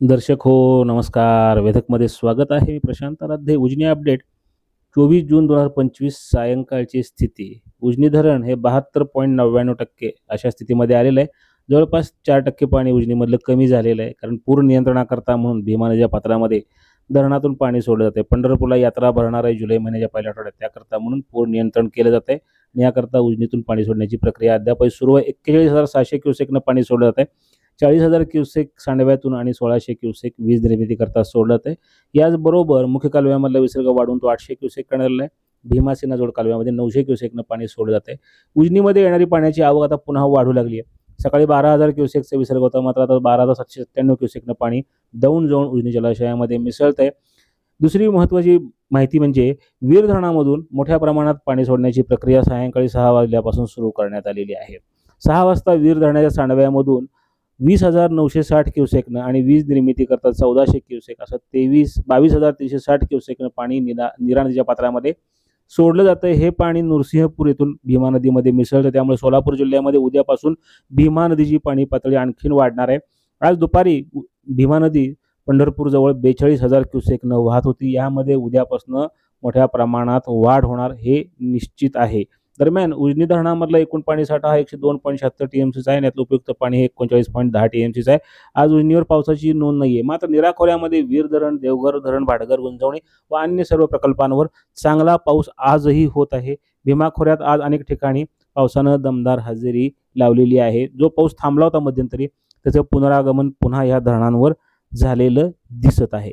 दर्शक हो नमस्कार. वेधकमध्ये स्वागत आहे. मी प्रशांत आराध्ये उजनी अपडेट. चोवीस जून दोन हजार पंचवीस सायंकाळची स्थिती. उजनी धरण हे बहात्तर पॉईंट नव्याण्णव टक्के अशा स्थितीमध्ये आलेलं आहे. जवळपास चार टक्के पाणी उजनीमधलं कमी झालेलं आहे. कारण पूर नियंत्रणाकरता म्हणून भीमा नदीच्या पात्रामध्ये धरणातून पाणी सोडलं जाते पंढरपूरला यात्रा भरणार आहे जुलै महिन्याच्या पहिल्या आठवड्यात. त्याकरता म्हणून पूर नियंत्रण केलं जाते आणि याकरता उजनीतून पाणी सोडण्याची प्रक्रिया अद्यापही सुरू आहे. एक्केचाळीस हजार सहाशे क्युसेकनं पाणी सोडलं जात आहे चाळीस हजार क्युसेक सांडव्यातून आणि सोळाशे क्युसेक वीज निर्मितीकरता सोडत आहे. याचबरोबर मुख्य कालव्यामधला विसर्ग वाढून तो आठशे क्युसेक करण्यात आहे. भीमासेना जोड कालव्यामध्ये नऊशे क्युसेकनं पाणी सोडलं जात आहे. उजनीमध्ये येणारी पाण्याची आवक आता पुन्हा वाढू लागली आहे. सकाळी बारा हजार क्युसेकचा विसर्ग होता मात्र आता बारा हजार सातशे सत्त्याण्णव क्युसेकनं पाणी दौंड जाऊन उजनी जलाशयामध्ये मिसळत आहे. दुसरी महत्त्वाची माहिती म्हणजे वीर धरणामधून मोठ्या प्रमाणात पाणी सोडण्याची प्रक्रिया सायंकाळी सहा वाजल्यापासून सुरू करण्यात आलेली आहे. सहा वाजता वीर धरणाच्या सांडव्यामधून वीस हजार नऊशे साठ क्युसेकनं आणि वीज निर्मिती करता चौदाशे क्युसेक. असं तेवीस बावीस हजार तीनशे साठ क्युसेकनं पाणी निरा निरा नदीच्या पात्रामध्ये सोडलं जातं. हे पाणी नृसिंहपूर येथून भीमा नदीमध्ये मिसळतं. त्यामुळे सोलापूर जिल्ह्यामध्ये उद्यापासून भीमा नदीची पाणी पातळी आणखीन वाढणार आहे. आज दुपारी भीमा नदी पंढरपूरजवळ बेचाळीस हजार क्युसेकनं वाहत होती. यामध्ये उद्यापासून मोठ्या प्रमाणात वाढ होणार हे निश्चित आहे. दरम्यान उजनी धरणामधला एकूण पाणी साठा हा एकशे दोन पॉईंट शहात्तर टी एम आहे. यातलं उपयुक्त पाणी हे एकोणचाळीस पॉईंट दहा टी एम आहे. आज उजनीवर पावसाची नोंद नाही आहे मात्र निरा खोऱ्यामध्ये वीर धरण देवघर धरण भाडघर गुंजवणी व अन्य सर्व प्रकल्पांवर चांगला पाऊस आजही होत आहे. भीमा खोऱ्यात आज अनेक ठिकाणी पावसानं दमदार हजेरी लावलेली आहे. जो पाऊस थांबला होता मध्यंतरी त्याचं पुनरागमन पुन्हा या धरणांवर झालेलं दिसत आहे.